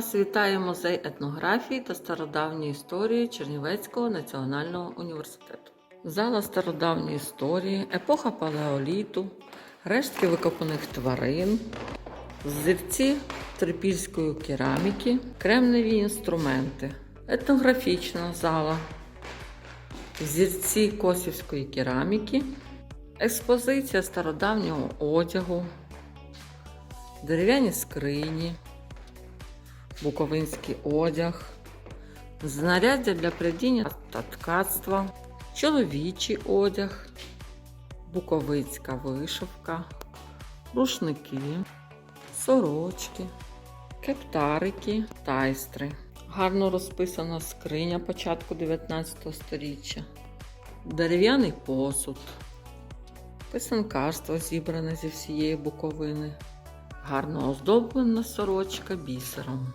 Вас музей етнографії та стародавньої історії Чернівецького національного університету. Зала стародавньої історії, епоха палеоліту, рештки викопаних тварин, зірці трипільської кераміки, кремневі інструменти, етнографічна зала, зірці косівської кераміки, експозиція стародавнього одягу, дерев'яні скрині буковинський одяг, знаряддя для плетіння та ткацтва, чоловічий одяг, буковицька вишивка, рушники, сорочки, кептарики, тайстри. Гарно розписана скриня початку 19 століття, дерев'яний посуд, писанкарство зібране зі всієї буковини, гарно оздоблена сорочка бісером.